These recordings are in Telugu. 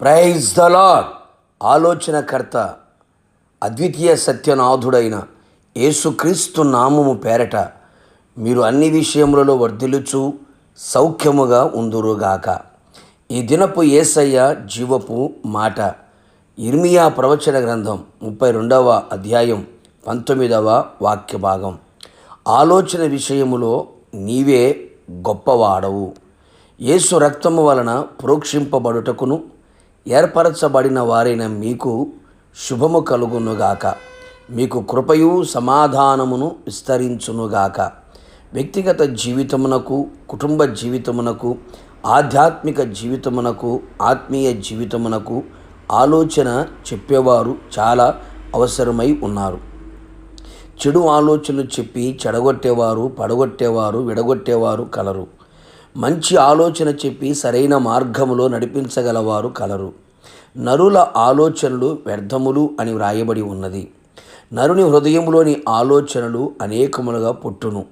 ప్రైజ్ ద లాడ్ ఆలోచనకర్త అద్వితీయ సత్యనాథుడైన యేసుక్రీస్తు నామము పేరట మీరు అన్ని విషయములలో వర్ధిల్లుచు సౌఖ్యముగా ఉందురుగాక. ఈ దినపు ఏసయ్య జీవపు మాట ఇర్మియా ప్రవచన గ్రంథం ముప్పై రెండవ అధ్యాయం పంతొమ్మిదవ వాక్య భాగం. ఆలోచన విషయములో నీవే గొప్పవాడవు. యేసు రక్తము వలన ప్రోక్షింపబడుటకును ఏర్పరచబడిన వారైన మీకు శుభము కలుగునుగాక. మీకు కృపయు సమాధానమును విస్తరించునుగాక. వ్యక్తిగత జీవితమునకు కుటుంబ జీవితమునకు ఆధ్యాత్మిక జీవితమునకు ఆత్మీయ జీవితమునకు ఆలోచన చెప్పేవారు చాలా అవసరమై ఉన్నారు. చెడు ఆలోచనలు చెప్పి చెడగొట్టేవారు పడగొట్టేవారు విడగొట్టేవారు కలరు. మంచి ఆలోచన చెప్పి సరైన మార్గములో నడిపించగలవారు కలరు. నరుల ఆలోచనలు వ్యర్థములు అని వ్రాయబడి ఉన్నది. నరుని హృదయంలోని ఆలోచనలు అనేకములుగా పుట్టును.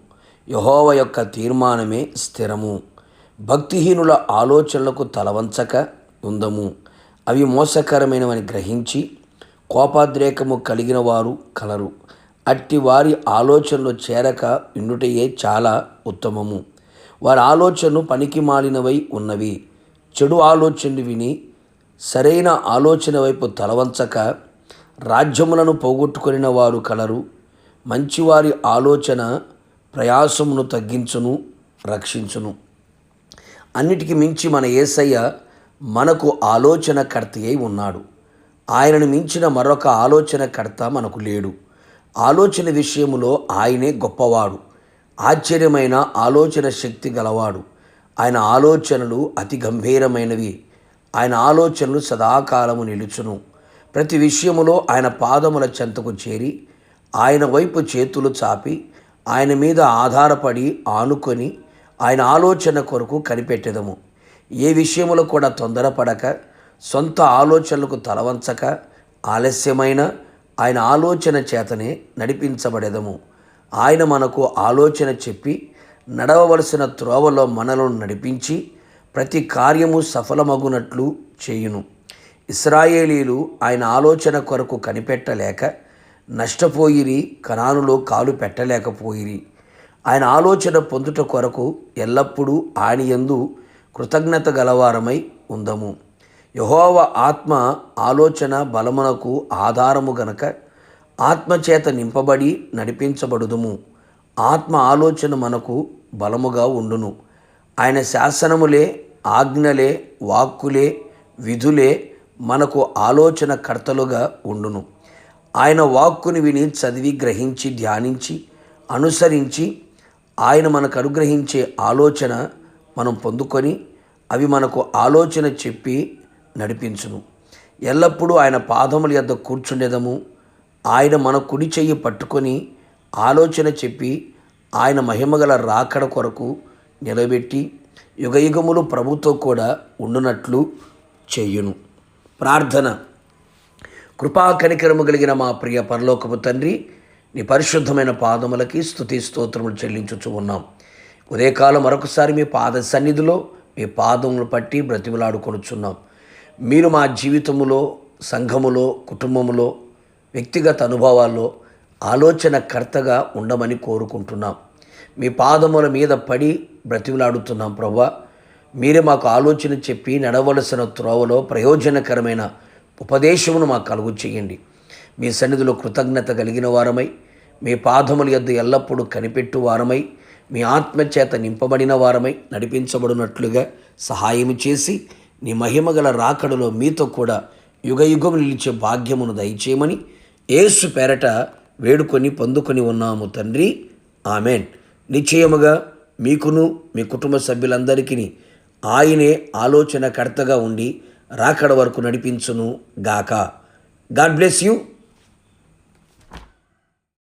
యహోవ యొక్క తీర్మానమే స్థిరము. భక్తిహీనుల ఆలోచనలకు తలవంచక ఉందము. అవి మోసకరమైనవని గ్రహించి కోపాద్రేకము కలిగిన వారు కలరు. అట్టి వారి ఆలోచనలు చేరక వినుటయే చాలా ఉత్తమము. వారి ఆలోచనలు పనికి మాలినవై ఉన్నవి. చెడు ఆలోచనలు విని సరైన ఆలోచన వైపు తలవంచక రాజ్యములను పోగొట్టుకున్న వారు కలరు. మంచివారి ఆలోచన ప్రయాసమును తగ్గించును రక్షించును. అన్నిటికీ మించి మన యేసయ్య మనకు ఆలోచనకర్త అయి ఉన్నాడు. ఆయనను మించిన మరొక ఆలోచనకర్త మనకు లేడు. ఆలోచన విషయములో ఆయనే గొప్పవాడు. ఆశ్చర్యమైన ఆలోచన శక్తి గలవాడు. ఆయన ఆలోచనలు అతి గంభీరమైనవి. ఆయన ఆలోచనలు సదాకాలము నిలుచును. ప్రతి విషయములో ఆయన పాదముల చెంతకు చేరి ఆయన వైపు చేతులు చాపి ఆయన మీద ఆధారపడి ఆనుకొని ఆయన ఆలోచన కొరకు కనిపెట్టెదము. ఏ విషయములో కూడా తొందరపడక సొంత ఆలోచనలకు తలవంచక ఆలస్యమైన ఆయన ఆలోచన చేతనే నడిపించబడేదము. ఆయన మనకు ఆలోచన చెప్పి నడవవలసిన త్రోవలో మనలను నడిపించి ప్రతి కార్యము సఫలమగునట్లు చేయును. ఇస్రాయేలీలు ఆయన ఆలోచన కొరకు కనిపెట్టలేక నష్టపోయిరి కణానులో కాలు పెట్టలేకపోయిరి. ఆయన ఆలోచన పొందుట కొరకు ఎల్లప్పుడూ ఆయన యందు కృతజ్ఞత గలవారమై ఉందము. యహోవ ఆత్మ ఆలోచన బలమునకు ఆధారము గనక ఆత్మచేత నింపబడి నడిపించబడుదుము. ఆత్మ ఆలోచన మనకు బలముగా ఉండును. ఆయన శాసనములే ఆజ్ఞలే వాక్కులే విధులే మనకు ఆలోచన కర్తలుగా ఉండును. ఆయన వాక్కుని విని చదివి గ్రహించి ధ్యానించి అనుసరించి ఆయన మనకు అనుగ్రహించే ఆలోచన మనం పొందుకొని అవి మనకు ఆలోచన చెప్పి నడిపించును. ఎల్లప్పుడూ ఆయన పాదముల యొద్ద కూర్చుండేదము. ఆయన మన కుడి చెయ్యి పట్టుకొని ఆలోచన చెప్పి ఆయన మహిమగల రాకడ కొరకు నిలబెట్టి యుగయుగములు ప్రభుతో కూడా ఉండునట్లు చేయును. ప్రార్థన. కృపా కనికరము కలిగిన మా ప్రియ పరలోకపు తండ్రి నీ పరిశుద్ధమైన పాదములకి స్థుతి స్తోత్రములు చెల్లించుచు ఉన్నాం. ఉదయకాలం మరొకసారి మీ పాద సన్నిధిలో మీ పాదములు పట్టి బ్రతిమలాడుకొనుచున్నాం. మీరు మా జీవితములో సంఘములో కుటుంబములో వ్యక్తిగత అనుభవాల్లో ఆలోచన కర్తగా ఉండమని కోరుకుంటున్నాం. మీ పాదముల మీద పడి బ్రతిమలాడుతున్నాం ప్రభా మీరే మాకు ఆలోచన చెప్పి నడవలసిన త్రోవలో ప్రయోజనకరమైన ఉపదేశమును మాకు కలుగు చేయండి. మీ సన్నిధిలో కృతజ్ఞత కలిగిన వారమై మీ పాదముల యొద్ద ఎల్లప్పుడూ కనిపెట్టు వారమై మీ ఆత్మచేత నింపబడిన వారమై నడిపించబడినట్లుగా సహాయం చేసి నీ మహిమగల రాకడలో మీతో కూడా యుగయుగం నిలిచే భాగ్యమును దయచేయమని ఏసు పేరట వేడుకొని పొందుకొని ఉన్నాము తండ్రి. ఆమెన్. నిశ్చయముగా మీకును మీ కుటుంబ సభ్యులందరికీ ఆయనే ఆలోచనకర్తగా ఉండి రాకడ వరకు నడిపించును గాక. God bless you.